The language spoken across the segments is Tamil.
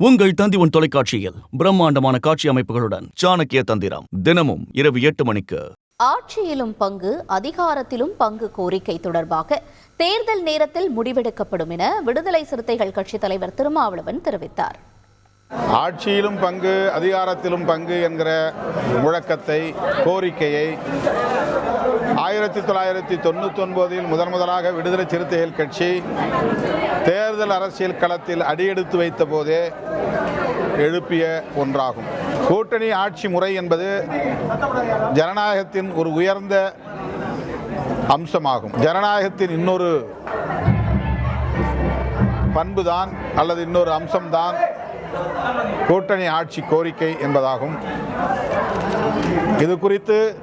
உங்கள் தந்தி உன் தொலைக்காட்சியில் பிரம்மாண்டமான காட்சி அமைப்புகளுடன் சாணக்கிய தந்திரம் தினமும் இரவு எட்டு மணிக்கு. ஆட்சியிலும் பங்கு அதிகாரத்திலும் பங்கு கோரிக்கை தொடர்பாக தேர்தல் நேரத்தில் முடிவெடுக்கப்படும் என விடுதலை சிறுத்தைகள் கட்சித் தலைவர் திருமாவளவன் தெரிவித்தார். ஆட்சியிலும் பங்கு அதிகாரத்திலும் பங்கு என்கிற முழக்கத்தை கோரிக்கையை ஆயிரத்தி தொள்ளாயிரத்தி தொண்ணூத்தொன்பதில் முதன் முதலாக விடுதலை சிறுத்தைகள் கட்சி தேர்தல் அரசியல் களத்தில் அடியெடுத்து வைத்த போதே எழுப்பிய ஒன்றாகும். கூட்டணி ஆட்சி முறை என்பது ஜனநாயகத்தின் ஒரு உயர்ந்த அம்சமாகும். ஜனநாயகத்தின் இன்னொரு பண்புதான் அல்லது இன்னொரு அம்சம்தான் கூட்டணி ஆட்சி கோரிக்கை என்பதாகும். இது குறித்து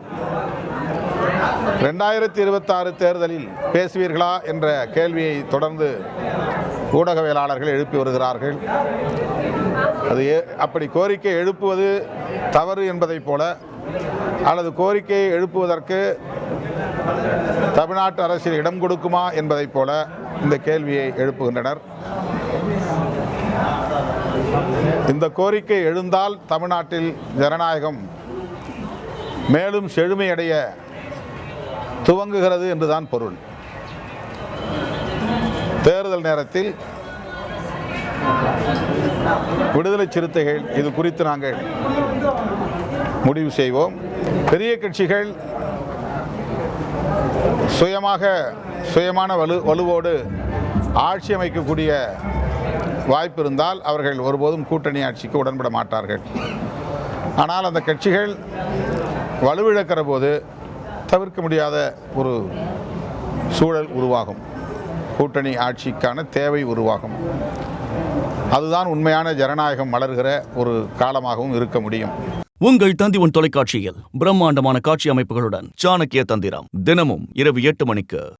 ரெண்டாயிரத்தி இருபத்தாறு தேர்தலில் பேசுவீர்களா என்ற கேள்வியை தொடர்ந்து ஊடகவியலாளர்கள் எழுப்பி வருகிறார்கள். அது ஏ- அப்படி கோரிக்கை எழுப்புவது தவறு என்பதைப் போல அல்லது கோரிக்கையை எழுப்புவதற்கு தமிழ்நாட்டு அரசியல் இடம் கொடுக்குமா என்பதைப் போல இந்த கேள்வியை எழுப்புகின்றனர். இந்த கோரிக்கை எழுந்தால் தமிழ்நாட்டில் ஜனநாயகம் மேலும் செழுமையடைய துவங்குகிறது என்றுதான் பொருள். தேர்தல் நேரத்தில் விடுதலை சிறுத்தைகள் இது குறித்து நாங்கள் முடிவு செய்வோம். பெரிய கட்சிகள் சுயமாக சுயமான வலு வலுவோடு ஆட்சி அமைக்கக்கூடிய வாய்ப்பு இருந்தால் அவர்கள் ஒருபோதும் கூட்டணி ஆட்சிக்கு உடன்பட மாட்டார்கள். ஆனால் அந்த கட்சிகள் வலுவிழக்கிற போது தவிர்க்க முடியாத ஒரு சூழல் உருவாகும். கூட்டணி ஆட்சிக்கான தேவை உருவாகும். அதுதான் உண்மையான ஜனநாயகம் மலர்கிற ஒரு காலமாகவும் இருக்க முடியும். உங்கள் தந்தி உன் தொலைக்காட்சியில் பிரம்மாண்டமான காட்சி அமைப்புகளுடன் சாணக்கிய தந்திரம் தினமும் இரவு எட்டு மணிக்கு.